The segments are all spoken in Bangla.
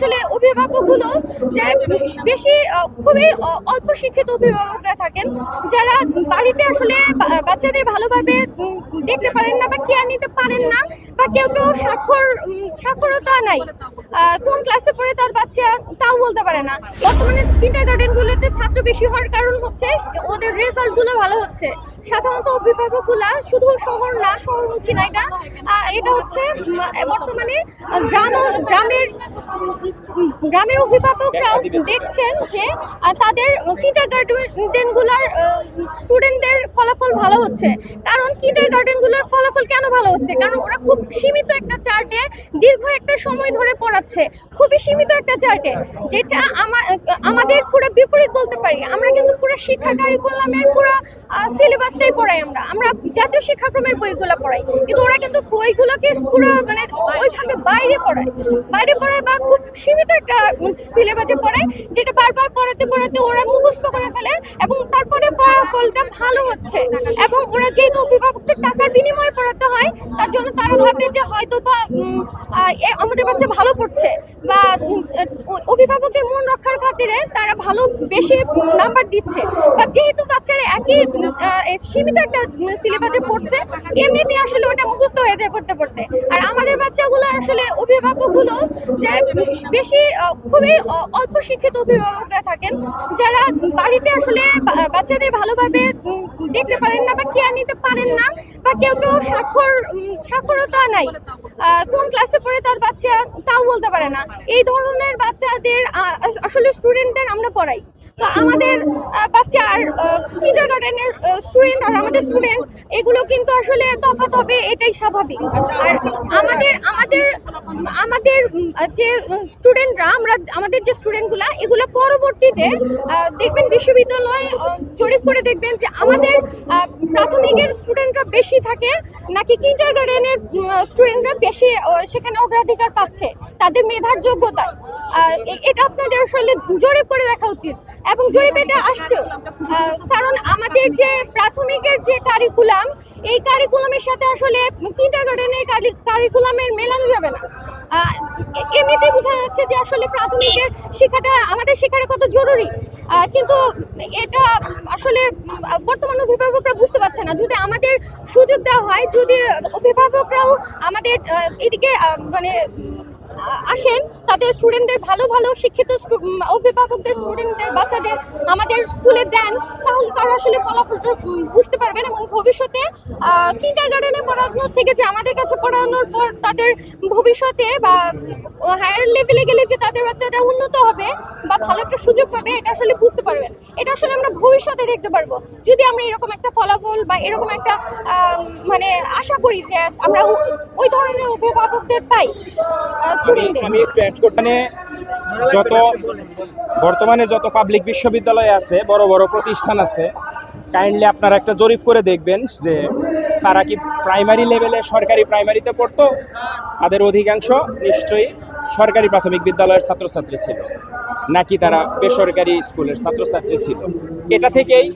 আসলে অভিভাবকগুলো যারা বেশি খুবই অল্প শিক্ষিত অভিভাবকরা থাকেন, যারা বাড়িতে আসলে বাচ্চাদের ভালোভাবে দেখতে পারেন না বা কেয়ার নিতে পারেন না, বা কেউ কেউ স্বাক্ষর স্বাক্ষরতা নাই। কোন ক্লাসে পড়ে তার বাচ্চা, তাও বলতে পারে না। বর্তমানে কিন্ডার গার্ডেনগুলোতে ছাত্র বেশি হওয়ার কারণ হচ্ছে ওদের রেজাল্টগুলো ভালো হচ্ছে। সাধারণত অভিভাবকগুলা শুধু শহর না, শহরমুখী না, এটা এটা হচ্ছে বর্তমানে গ্রাম, গ্রামের গ্রামের অভিভাবকরাও দেখছেন যে তাদের কিন্ডার স্টুডেন্টদের ফলাফল ভালো হচ্ছে। কারণ কিন্ডার গার্ডেনগুলোর ফলাফল কেন ভালো হচ্ছে, কারণ ওরা খুব সীমিত একটা চার্টে দীর্ঘ একটা সময় ধরে পড়াচ্ছে, খুবই সীমিত একটা চার্টে যেটা আমা- আমাদের পুরো বিপরীত বলতে পারি, আমরা কিন্তু পুরো শিক্ষা কারিকুলামের পুরো সিলেবাসটাই পড়াই আমরা আমরা জাতীয় শিক্ষাক্রমের বইগুলো পড়াই, কিন্তু ওরা কিন্তু বইগুলোকে পুরো মানে ওইভাবে বাইরে পড়ায় বাইরে পড়ায় বা খুব সীমিত একটা সিলেবাসে পড়ায়, যেটা বারবার পড়াতে পড়াতে ওরা মুখস্থ করে ফেলে এবং তারপরে ফলাফলটা ভালো হচ্ছে। এবং ওরা যেহেতু অভিভাবকদের টাকার বিনিময়ে পড়াতে হয়, তার জন্য তারা ভাবে যে হয়তো বা আমাদের বাচ্চা ভালো পড়ছে। বা অভিভাবকদের মন রক্ষার খাতিরে তারা ভালো বেশি নাম্বার দিচ্ছে। বা, যেহেতু বাচ্চারা একই সীমিত একটা সিলেবাসে পড়ছে এমনিতে আসলে ওটা মুখস্থ হয়ে যায় পড়তে পড়তে। আর আমাদের বাচ্চাগুলো আসলে অভিভাবকগুলো যারা বেশি খুবই অল্প শিক্ষিত অভিভাবকরা থাকেন, যারা বাড়িতে আসলে বাচ্চাদের বাচ্চাদের ভালোভাবে দেখতে পারেন না বা কেয়ার নিতে পারেন না বা কেউ কেউ স্বাক্ষর স্বাক্ষরতা নাই। কোন ক্লাসে পড়ে তার বাচ্চা তাও বলতে পারে না। এই ধরনের বাচ্চাদের আসলে স্টুডেন্টদের আমরা পড়াই। তো আমাদের বাচ্চা আর কিন্ডার স্টুডেন্ট আর আমাদের স্টুডেন্ট এগুলো কিন্তু আসলে তফাৎ হবে, এটাই স্বাভাবিক। আর আমাদের আমাদের আমাদের যে স্টুডেন্টরা আমরা, আমাদের যে স্টুডেন্টগুলা এগুলো পরবর্তীতে দেখবেন বিশ্ববিদ্যালয় জরিপ করে দেখবেন যে আমাদের প্রাথমিকের স্টুডেন্টরা বেশি থাকে, নাকি কিন্ডার স্টুডেন্টরা বেশি সেখানে অগ্রাধিকার পাচ্ছে, তাদের মেধার যোগ্যতা এটা আপনাদের আসলে জরিপ করে দেখা উচিত। এবং জরিপ এটা আসছে। কারণ আমাদের যে প্রাথমিকের যে কারিকুলাম এই কারিকুলামের সাথে আসলে কিন্ডার গার্ডেনের কারিকুলামের মেলানো যাবে না। এমনিতে বোঝা যাচ্ছে যে আসলে প্রাথমিকের শিক্ষাটা আমাদের শেখাটা কত জরুরি। কিন্তু এটা আসলে বর্তমান অভিভাবকরা বুঝতে পারছে না। যদি আমাদের সুযোগ দেওয়া হয়, যদি অভিভাবকরাও আমাদের এদিকে মানে আসেন। তাদের স্টুডেন্টদের ভালো ভালো শিক্ষিত অভিভাবকদের স্টুডেন্টদের বাচ্চাদের আমাদের স্কুলে দেন, তাহলে তারা আসলে ফলাফলটা বুঝতে পারবেন এবং ভবিষ্যতে কিন্টার গার্ডেনে পড়ানোর থেকে যে আমাদের কাছে পড়ানোর পর তাদের ভবিষ্যতে বা হায়ার লেভেলে গেলে যে তাদের বাচ্চাটা উন্নত হবে বা ভালো একটা সুযোগ পাবে, এটা আসলে বুঝতে পারবেন। এটা আসলে আমরা ভবিষ্যতে দেখতে পারব। যদি আমরা এরকম একটা ফলাফল বা এরকম একটা মানে আশা করি যে আমরা ওই ধরনের অভিভাবকদের পাই আমি একটু অ্যাড মানে যত বর্তমানে যত পাবলিক বিশ্ববিদ্যালয় আছে, বড় বড় প্রতিষ্ঠান আছে কাইন্ডলি আপনারা একটা জরিপ করে দেখবেন যে তারা কি প্রাইমারি লেভেলে সরকারি প্রাইমারিতে পড়তো? তাদের অধিকাংশ নিশ্চয়ই সরকারি প্রাথমিক বিদ্যালয়ের ছাত্রছাত্রী ছিল, নাকি তারা বেসরকারি স্কুলের ছাত্রছাত্রী ছিল। এটা থেকেই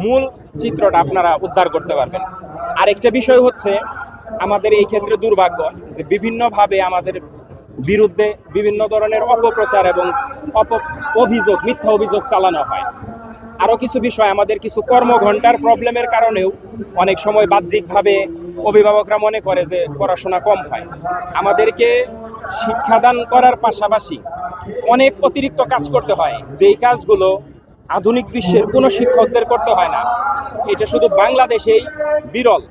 মূল চিত্রটা আপনারা উদ্ধার করতে পারবেন। আরেকটা বিষয় হচ্ছে, আমাদের এই ক্ষেত্রে দুর্ভাগ্য যে বিভিন্নভাবে আমাদের বিরুদ্ধে বিভিন্ন ধরনের অপপ্রচার এবং অপ অভিযোগ, মিথ্যা অভিযোগ চালানো হয়। আরও কিছু বিষয়, আমাদের কিছু কর্মঘণ্টার প্রবলেমের কারণেও অনেক সময় বাহ্যিকভাবে অভিভাবকরা মনে করে যে পড়াশোনা কম হয়। আমাদেরকে শিক্ষাদান করার পাশাপাশি অনেক অতিরিক্ত কাজ করতে হয়। যেই কাজগুলো আধুনিক বিশ্বের কোনো শিক্ষকদের করতে হয় না। এটা শুধু বাংলাদেশেই বিরল।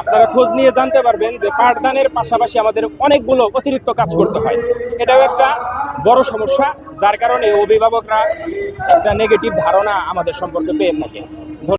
আপনারা খোঁজ নিয়ে জানতে পারবেন যে পাঠদানের পাশাপাশি আমাদের অনেকগুলো অতিরিক্ত কাজ করতে হয়। এটাও একটা বড় সমস্যা, যার কারণে অভিভাবকরা একটা নেগেটিভ ধারণা আমাদের সম্পর্কে পেয়ে থাকে।